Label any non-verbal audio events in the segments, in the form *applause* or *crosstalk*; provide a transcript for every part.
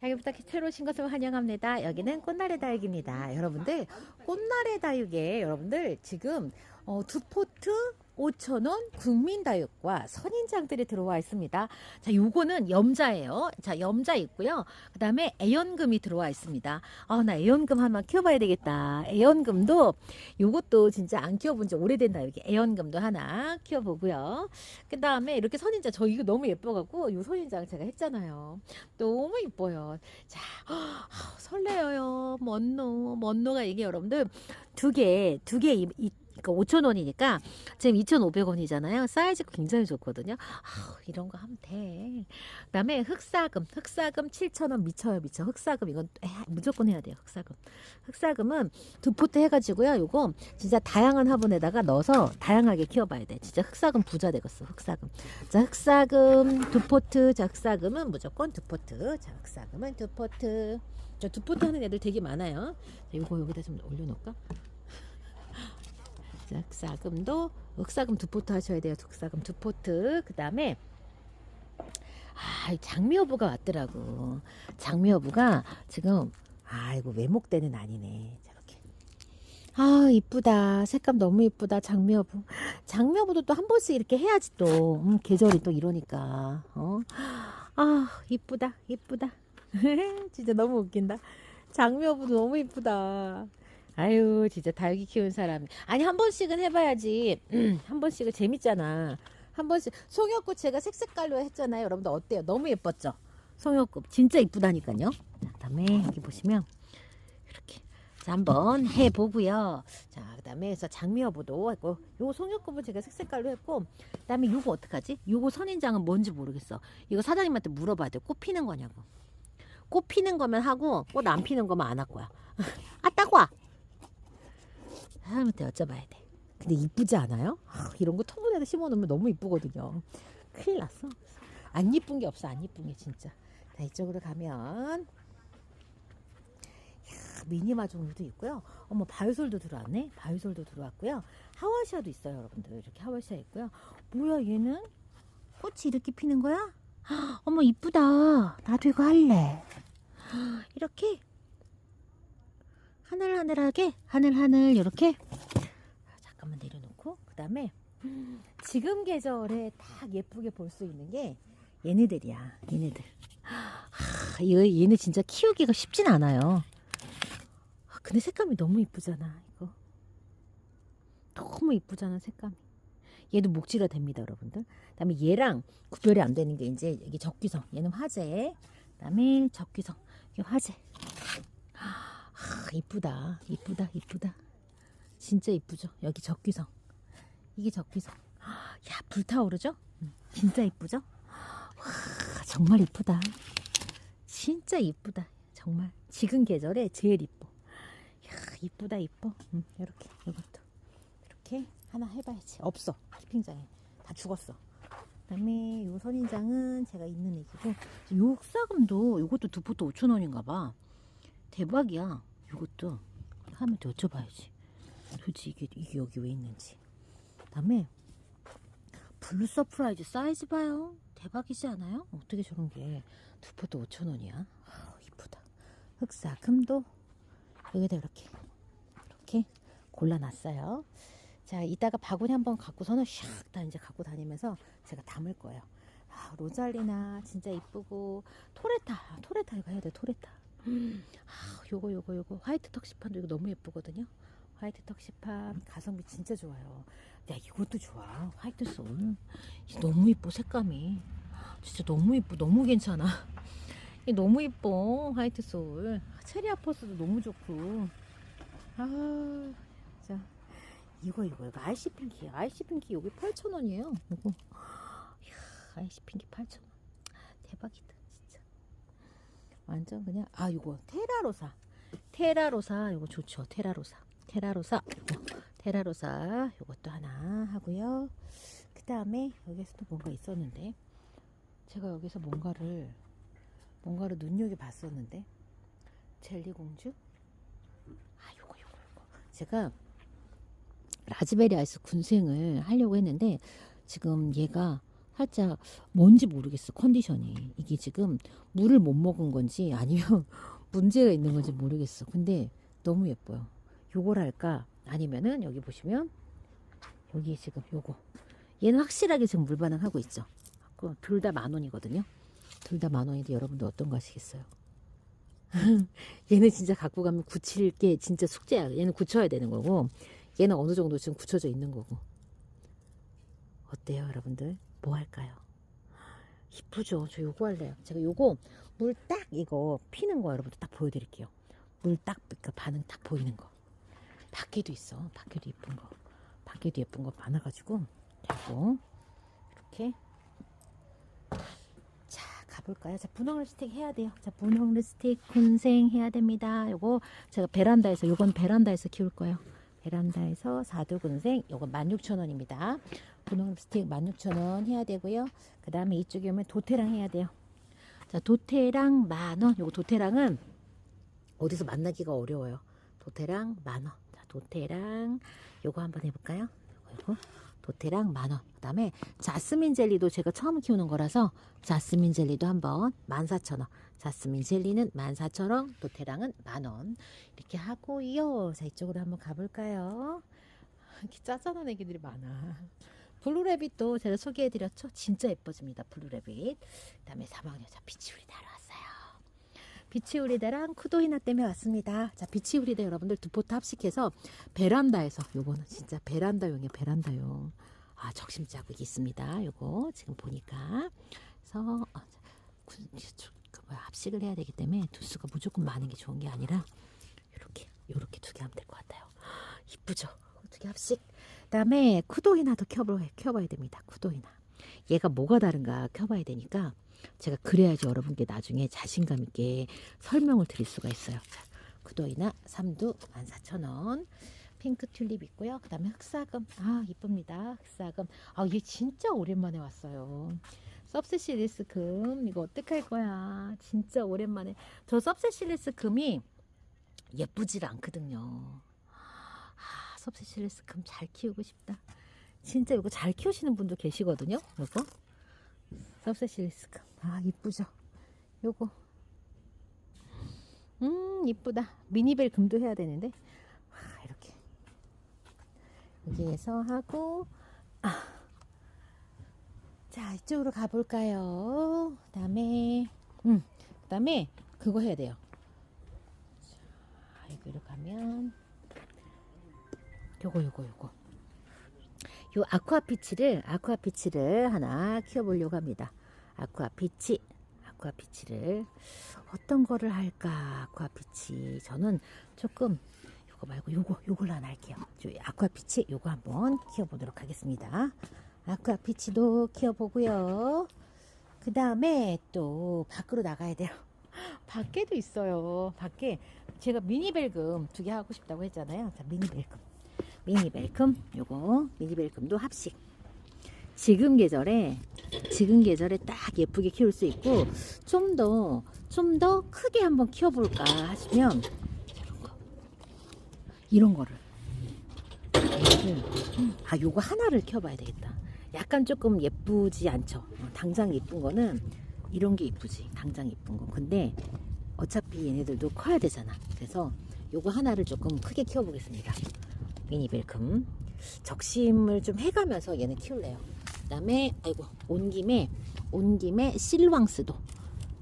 다육부터 새로 오신 것을 환영합니다. 여기는 꽃나래 다육입니다. 여러분들 꽃나래 다육에 여러분들 지금 어, 두 포트 5,000원 국민다육과 선인장들이 들어와 있습니다. 자, 요거는 염자예요. 자, 염자 있고요. 그 다음에 애연금이 들어와 있습니다. 아, 나 애연금 한번 키워봐야 되겠다. 애연금도 요것도 진짜 안 키워본 지 오래된 다육이 애연금도 하나 키워보고요. 그 다음에 이렇게 선인장, 저 이거 너무 예뻐갖고 요 선인장 제가 했잖아요. 너무 이뻐요. 자, 아, 설레어요. 먼노, 먼노가 이게 여러분들 두 개, 두 개, 이, 이, 그러니까 5,000원이니까 지금 2,500원이잖아요. 사이즈가 굉장히 좋거든요. 아, 이런 거 하면 돼. 그다음에 흑사금, 흑사금 7,000원 미쳐요, 미쳐. 흑사금 이건 에, 무조건 해야 돼요. 흑사금. 흑사금은 두 포트 해가지고요. 요거 진짜 다양한 화분에다가 넣어서 다양하게 키워봐야 돼. 진짜 흑사금 부자 되겠어. 흑사금. 자, 흑사금 두 포트. 자, 흑사금은 무조건 두 포트. 자, 흑사금은 두 포트. 저두 포트 하는 애들 되게 많아요. 자, 요거 여기다 좀 올려놓을까? 자, 흑사금도 흑사금 두 포트 하셔야 돼요. 흑사금 두 포트. 그 다음에 아, 이 장미여부가 왔더라고. 장미여부가 지금 아이고 외목대는 아니네. 저렇게. 아 이쁘다. 색감 너무 이쁘다. 장미여부. 장미여부도 또 한 번씩 이렇게 해야지 또 음, 계절이 또 이러니까. 어? 아 이쁘다. 이쁘다. *laughs* 진짜 너무 웃긴다. 장미여부도 너무 이쁘다. 아유 진짜 다육이 키운 사람. 아니 한 번씩은 해봐야지. 음, 한 번씩은 재밌잖아. 한 번씩 송엽꽃 제가 색색깔로 했잖아요. 여러분들 어때요? 너무 예뻤죠? 송엽꽃 진짜 이쁘다니까요. 자 그다음에 여기 보시면 이렇게. 자 한번 해보고요. 자 그다음에 그래서 장미여보도 했고 요 송엽꽃은 제가 색색깔로 했고 그다음에 요거 어떡하지? 요거 선인장은 뭔지 모르겠어. 이거 사장님한테 물어봐야 돼꽃 피는 거냐고. 꽃 피는 거면 하고 꽃 안 피는 거면 안 할 거야. *laughs* 아 따과 사람한테 여쭤봐야 돼. 근데 이쁘지 않아요? 아, 이런 거 터무니에다 심어놓으면 너무 이쁘거든요. 큰일 났어. 안 이쁜 게 없어. 안 이쁜 게 진짜. 자 이쪽으로 가면 미니마 종류도 있고요. 어머 바이솔도 들어왔네. 바이솔도 들어왔고요. 하와시아도 있어요, 여러분들. 이렇게 하와시아 있고요. 뭐야 얘는 꽃이 이렇게 피는 거야? 헉, 어머 이쁘다. 나도 이거 할래. 이렇게 하늘하늘하게 하늘하늘 이렇게 잠깐만 내려놓고 그 다음에 지금 계절에 딱 예쁘게 볼 수 있는 게 얘네들이야 얘네들. 하, 얘, 얘네 진짜 키우기가 쉽진 않아요. 아, 근데 색감이 너무 이쁘잖아 이거. 너무 이쁘잖아 색감이. 얘도 목지가 됩니다 여러분들. 그 다음에 얘랑 구별이 안 되는 게 이제 이게 적귀성 얘는 화재. 그 다음에 적귀성 이게 화재 아, 이쁘다. 이쁘다. 이쁘다. 진짜 이쁘죠? 여기 적귀성. 이게 적귀성. 야, 불타오르죠? 음, 진짜 이쁘죠? 와, 정말 이쁘다. 진짜 이쁘다. 정말. 지금 계절에 제일 이뻐. 야, 이쁘다, 이뻐. 음, 이렇게, 이것도. 이렇게 하나 해봐야지. 없어. 키핑장에. 다 죽었어. 그 다음에 요 선인장은 제가 있는 애기고, 요 흑사금도, 요것도 두 포트 5천원인가 봐. 대박이야. 이것도 하면 여쭤봐야지. 도대체 이게, 이게 여기 왜 있는지. 그 다음에 블루 서프라이즈 사이즈 봐요. 대박이지 않아요? 어떻게 저런 게 두 포트 5천 원이야? 아, 이쁘다. 흑사 금도 여기다 이렇게 이렇게 골라놨어요. 자, 이따가 바구니 한번 갖고서는 샥 다 이제 갖고 다니면서 제가 담을 거예요. 아, 로잘리나 진짜 이쁘고 토레타, 토레타 이거 해야 돼, 토레타. 화이트 턱시판도 이거 너무 예쁘거든요. 화이트 턱시판 가성비 진짜 좋아요. 야 이것도 좋아. 화이트 이게 너무 이뻐 색감이 진짜 너무 이뻐 너무 괜찮아. 이 너무 이뻐 화이트 소울 체리 아포스도 너무 좋고 아 자. 이거 이거 이거 아이시 핑키 아이시 핑키 여기 8,000원이에요. 이거 이야, 아이시 핑키 8,000원 대박이다 진짜. 완전 그냥 아 이거 테라로사 테라로사 이거 좋죠. 테라로사. 테라로사. 이거 테라로사. 이것도 하나 하고요. 그 다음에 여기서 또 뭔가 있었는데 제가 여기서 뭔가를 뭔가를 눈여겨 봤었는데 젤리 공주? 아 요거 요거 요거. 제가 라즈베리 아이스 군생을 하려고 했는데 지금 얘가 살짝 뭔지 모르겠어 컨디션이. 이게 지금 물을 못 먹은 건지 아니면 문제가 있는 건지 모르겠어. 근데 너무 예뻐요. 요걸 할까? 아니면은 여기 보시면 여기 지금 요거. 얘는 확실하게 지금 물 반응하고 있죠. 둘 다 만 원이거든요. 둘 다 만 원인데 여러분들 어떤 거 하시겠어요? *laughs* 얘는 진짜 갖고 가면 굳힐 게 진짜 숙제야. 얘는 굳혀야 되는 거고 얘는 어느 정도 지금 굳혀져 있는 거고. 어때요 여러분들? 뭐 할까요 이쁘죠? 저 요거 할래요. 제가 요거 물 딱 이거 피는 거 여러분들 딱 보여드릴게요. 물딱그 반응 딱 보이는 거. 밖에도 있어. 밖에도 예쁜 거. 밖에도 예쁜 거 많아가지고 그리고 이렇게 자 가볼까요? 자 분홍 립스틱 해야 돼요. 자 분홍 립스틱 군생 해야 됩니다. 요거 제가 베란다에서 요건 베란다에서 키울 거예요. 베란다에서 4두 군생 요거 16,000원입니다 분홍 립스틱 16,000원 해야 되고요. 그 다음에 이쪽에 오면 도테랑 해야 돼요. 자 도테랑 만원. 요거 도테랑은 어디서 만나기가 어려워요. 도테랑 만원. 자 도테랑 요거 한번 해볼까요? 요거, 요거. 도테랑 만원. 그 다음에 자스민 젤리도 제가 처음 키우는 거라서 자스민 젤리도 한번 14,000원. 자스민 젤리는 14,000원 도테랑은 만원. 이렇게 하고요. 자 이쪽으로 한번 가볼까요? 이렇게 짜잔한 애기들이 많아 블루래빗도 제가 소개해드렸죠? 진짜 예뻐집니다 블루래빗. 그 다음에 3학년 자 비치우리다로 왔어요. 비치우리다랑 쿠도히나 때문에 왔습니다. 자 비치우리다 여러분들 두 포트 합식해서 베란다에서 요거는 진짜 베란다용이에요 베란다용. 아 적심 자국이 있습니다 요거 지금 보니까. 그래서 어, 구- 그 뭐야, 합식을 해야 되기 때문에 두수가 무조건 많은 게 좋은 게 아니라 이렇게 요렇게 두 개 하면 될 것 같아요. 이쁘죠? 어떻게 합식 그다음에 쿠도히나도 켜봐, 켜봐야 됩니다 쿠도히나. 얘가 뭐가 다른가 켜봐야 되니까 제가 그래야지 여러분께 나중에 자신감 있게 설명을 드릴 수가 있어요. 자, 쿠도히나 3두 14,000원. 핑크 튤립 있고요. 그 다음에 흑사금. 아 이쁩니다. 흑사금. 아 얘 진짜 오랜만에 왔어요. 섭세시리스 금. 이거 어떡할 거야. 진짜 오랜만에. 저 섭세시리스 금이 예쁘질 않거든요. 아 섭세시리스 금잘 키우고 싶다. 진짜 이거 잘 키우시는 분도 계시거든요 요거. 섭세시리스 금 아 이쁘죠? 요거. 음 이쁘다. 미니벨 금도 해야 되는데. 아, 이렇게. 여기에서 하고 아. 자 이쪽으로 가볼까요? 그다음에 음 그다음에 그거 해야 돼요. 자 여기로 가면 요거 요거 요거 요 아쿠아피치를 아쿠아피치를 하나 키워보려고 합니다. 아쿠아피치 아쿠아피치를 어떤 거를 할까 아쿠아피치 저는 조금 요거 말고 요거 요걸로 하나 할게요. 저 아쿠아피치 요거 한번 키워보도록 하겠습니다. 아쿠아피치도 키워보고요. 그 다음에 또 밖으로 나가야 돼요. *laughs* 밖에도 있어요. 밖에 제가 미니벨금 두 개 하고 싶다고 했잖아요. 자, 미니벨금. 미니벨금 요거 미니벨금도 합식. 지금 계절에 지금 계절에 딱 예쁘게 키울 수 있고 좀 더 좀 더 크게 한번 키워볼까 하시면 이런 거 이런 거를 얘를, 음, 아 요거 하나를 키워봐야 되겠다. 약간 조금 예쁘지 않죠. 어, 당장 예쁜 거는 이런 게 예쁘지. 당장 예쁜 거. 근데 어차피 얘네들도 커야 되잖아. 그래서 요거 하나를 조금 크게 키워보겠습니다. 미니벨금. 적심을 좀 해가면서 얘는 키울래요. 그 다음에, 아이고, 온 김에, 온 김에 실루앙스도.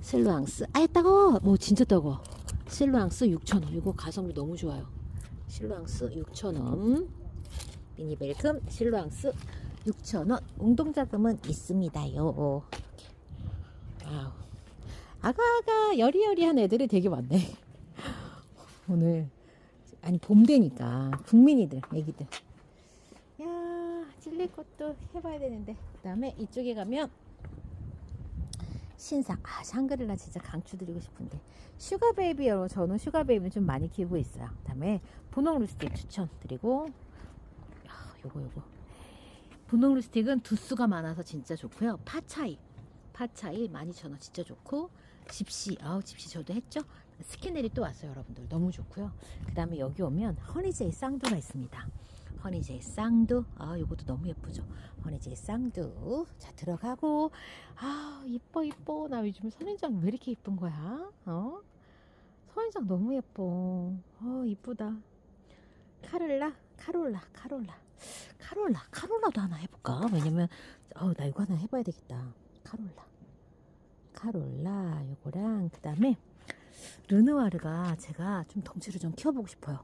실루앙스. 아예 따가워. 뭐, 진짜 따가워. 실루앙스 6,000원. 이거 가성비 너무 좋아요. 실루앙스 6,000원. 미니벨금, 실루앙스 6,000원. 웅동자금은 있습니다요. 와우. 아가아가 여리여리한 애들이 되게 많네. *laughs* 오늘 아니 봄 되니까 국민이들 애기들. 야 찔릴 것도 해봐야 되는데. 그 다음에 이쪽에 가면 신상. 아 샹그릴라 진짜 강추드리고 싶은데. 슈가베이비요. 저는 슈가베이비는 좀 많이 키우고 있어요. 그 다음에 분홍 립스틱 추천드리고. 야 요거 요거. 분홍 립스틱은 두수가 많아서 진짜 좋고요. 파차이. 파차이 12,000원 진짜 좋고 집시 아우 집시 저도 했죠. 스키넬이 또 왔어요 여러분들 너무 좋고요. 그 다음에 여기 오면 허니제이 쌍두가 있습니다. 허니제이 쌍두. 아, 요것도 너무 예쁘죠. 허니제이 쌍두. 자, 들어가고. 아, 이뻐, 이뻐. 나 요즘 선인장 왜 이렇게 이쁜 거야? 어? 선인장 너무 예뻐. 어, 이쁘다. 카를라, 카롤라, 카롤라. 카롤라, 카롤라도 하나 해볼까? 왜냐면, 어, 나 이거 하나 해봐야 되겠다. 카롤라. 카롤라, 요거랑, 그 다음에, 르누아르가 제가 좀 덩치를 좀 키워보고 싶어요.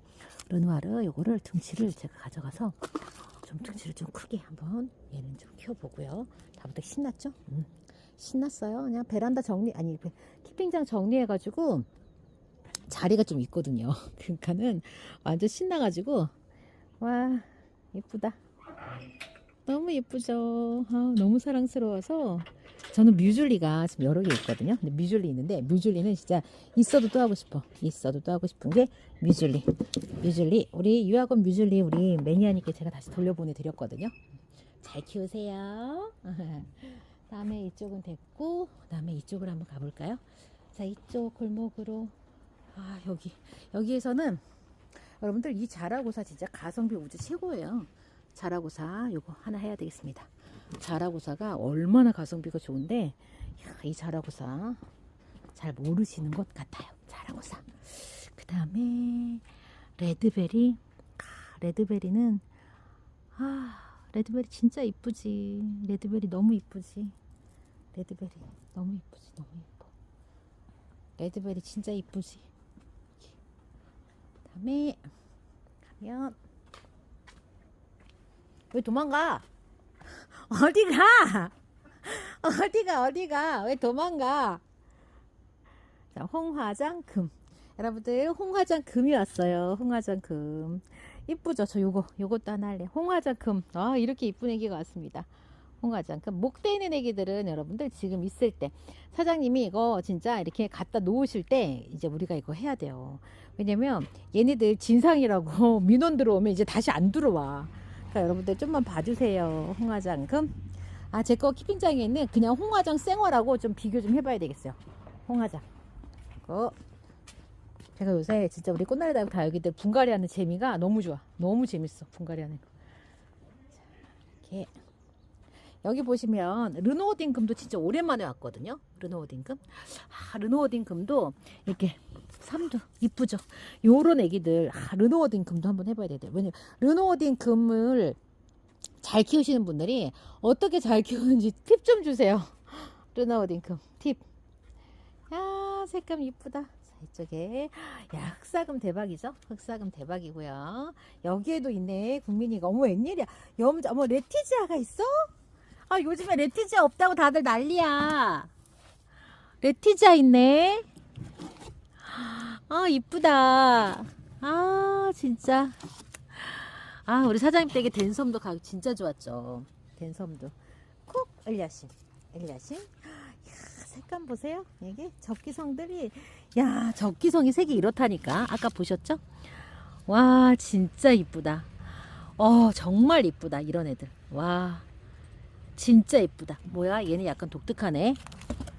르누아르 요거를 등치를 제가 가져가서 좀 등치를 좀 크게 한번 얘는 좀 키워보고요. 다부터 신났죠? 음, 신났어요. 그냥 베란다 정리 아니 베- 키핑장 정리해가지고 자리가 좀 있거든요. *laughs* 그러니까는 완전 신나가지고 와 예쁘다. 너무 예쁘죠. 아, 너무 사랑스러워서 저는 뮤즐리가 지금 여러 개 있거든요. 근데 뮤즐리 있는데 뮤즐리는 진짜 있어도 또 하고 싶어. 있어도 또 하고 싶은 게 뮤즐리. 뮤즐리 우리 유학원 뮤즐리 우리 매니아님께 제가 다시 돌려보내 드렸거든요. 잘 키우세요. *laughs* 다음에 이쪽은 됐고 다음에 이쪽으로 한번 가볼까요? 자 이쪽 골목으로 아 여기 여기에서는 여러분들 이 자라고사 진짜 가성비 우주 최고예요. 자라고사 요거 하나 해야 되겠습니다. 자라고사가 얼마나 가성비가 좋은데 야, 이 자라고사 잘 모르시는 것 같아요. 자라고사. 그 다음에 레드베리. 아, 레드베리는 아 레드베리 진짜 이쁘지. 레드베리 너무 이쁘지. 레드베리 너무 이쁘지. 너무 이뻐. 레드베리 진짜 이쁘지. 그 다음에 가면 왜 도망가? 어디가? *laughs* 어디가 어디가? 왜 도망가? 자, 홍화장 금. 여러분들 홍화장 금이 왔어요. 홍화장 금. 이쁘죠? 저 요거 요것도 하나 할래. 홍화장 금. 아 이렇게 이쁜 애기가 왔습니다. 홍화장 금. 목대 있는 애기들은 여러분들 지금 있을 때 사장님이 이거 진짜 이렇게 갖다 놓으실 때 이제 우리가 이거 해야 돼요. 왜냐면 얘네들 진상이라고 *laughs* 민원 들어오면 이제 다시 안 들어와. 그러니까 여러분들 좀만 봐주세요. 홍화장금. 아, 제 거 키핑장에 있는 그냥 홍화장 생화라고 좀 비교 좀 해봐야 되겠어요. 홍화장. 이거. 제가 요새 진짜 우리 꽃나리 다육 다육이들 분갈이 하는 재미가 너무 좋아. 너무 재밌어. 분갈이 하는 거. 자, 이렇게. 여기 보시면 르노어딘 금도 진짜 오랜만에 왔거든요. 르노어딘 금. 아, 르노어딘 금도 이렇게 삼두 이쁘죠. 요런 애기들 아, 르노어딘 금도 한번 해봐야 돼요. 왜냐면 르노어딘 금을 잘 키우시는 분들이 어떻게 잘 키우는지 팁 좀 주세요. 르노어딘 금 팁. 야 색감 이쁘다. 자 이쪽에 야 흑사금 대박이죠. 흑사금 대박이고요. 여기에도 있네 국민이가 어머 웬일이야. 염 어머 레티지아가 있어? 아 요즘에 레티지아 없다고 다들 난리야. 레티지아 있네. 아 이쁘다. 아 진짜. 아 우리 사장님 댁에 댄섬도 가격 진짜 좋았죠. 댄섬도 콕 엘리아심. 이야, 색감 보세요. 이게 적기성들이 야 적기성이 색이 이렇다니까. 아까 보셨죠? 와 진짜 이쁘다. 어 정말 이쁘다 이런 애들. 와 진짜 이쁘다. 뭐야 얘는 약간 독특하네.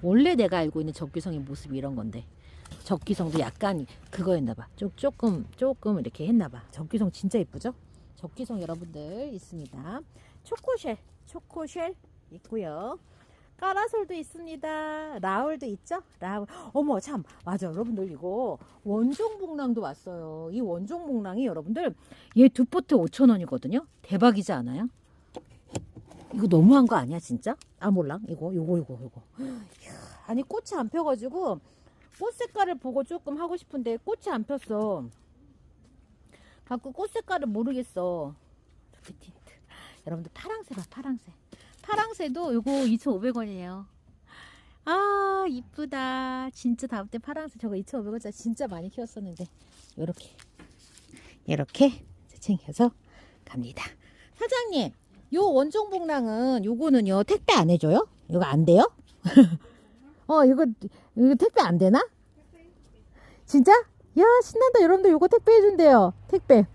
원래 내가 알고 있는 적기성의 모습이 이런 건데. 적기성도 약간 그거였나봐. 좀 조금 조금 이렇게 했나봐. 적기성 진짜 이쁘죠? 적기성 여러분들 있습니다. 초코쉘, 초코쉘 있고요. 까라솔도 있습니다. 라울도 있죠? 라울. 어머 참 맞아 여러분들 이거 원종복랑도 왔어요. 이 원종복랑이 여러분들 얘 두 포트 5천 원이거든요. 대박이지 않아요? 이거 너무한 거 아니야 진짜? 아 몰라 이거 요거 요거. 이야, 아니 꽃이 안 펴가지고 꽃 색깔을 보고 조금 하고 싶은데 꽃이 안 폈어. 갖고 꽃 색깔을 모르겠어. 여러분들 파랑새 봐, 파랑새. 파랑새도 요거 2,500원이에요. 아, 이쁘다. 진짜 다음 때 파랑새 저거 2,500원짜리 진짜 많이 키웠었는데. 요렇게. 이렇게 챙겨서 갑니다. 사장님, 요 원종 복랑은 요거는요, 택배 안 해줘요? 이거 안 돼요? *laughs* 어, 이거, 이거 택배 안 되나? 진짜? 야, 신난다. 여러분들 요거 택배 해준대요. 택배.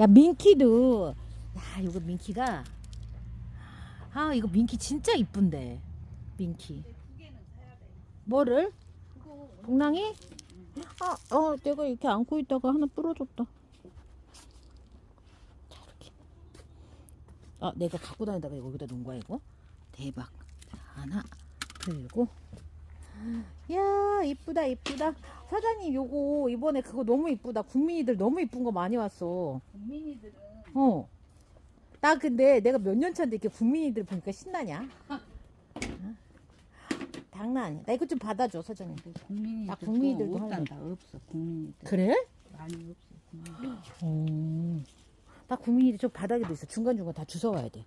야, 민키도. 야, 요거 민키가. 아, 이거 민키 진짜 이쁜데. 민키. 뭐를? 복랑이? 아, 어, 내가 이렇게 안고 있다가 하나 부러졌다. 자, 이렇게. 아 내가 갖고 다니다가 여기다 놓은 거야 이거 대박 자, 하나 들고 야 이쁘다 이쁘다 사장님 요거 이번에 그거 너무 이쁘다 국민이들 너무 이쁜 거 많이 왔어 국민이들은 어. 나 근데 내가 몇 년 차인데 이렇게 국민이들 보니까 신나냐? 어? 장난 아니야. 나 이거 좀 받아줘, 사장님. 국민이들 나 국민이들도 없단다 없어 국민이들 그래? 많이 없어 국민이들. 어. 나 국민이들 좀 바닥에도 있어. 중간중간 다 주워와야 돼.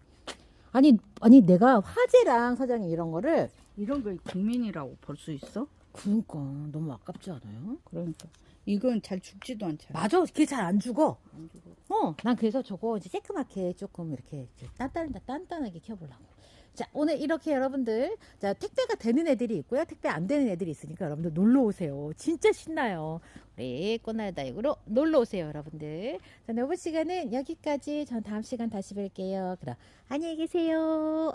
아니, 아니, 내가 화재랑 사장님 이런 거를. 이런 걸 국민이라고 볼 수 있어? 그러니까 너무 아깝지 않아요? 그러니까 이건 잘 죽지도 않잖아. 맞아. 그게 잘 안 죽어. 안 죽어. 어, 난 그래서 저거 이제 쬐끄맣게 조금 이렇게 단단, 단단하게 켜보려고. 자, 오늘 이렇게 여러분들, 자, 택배가 되는 애들이 있고요. 택배 안 되는 애들이 있으니까 여러분들 놀러 오세요. 진짜 신나요. 우리 꽃날 다육으로 놀러 오세요, 여러분들. 자, 이번 시간은 여기까지. 전 다음 시간 다시 뵐게요. 그럼 안녕히 계세요.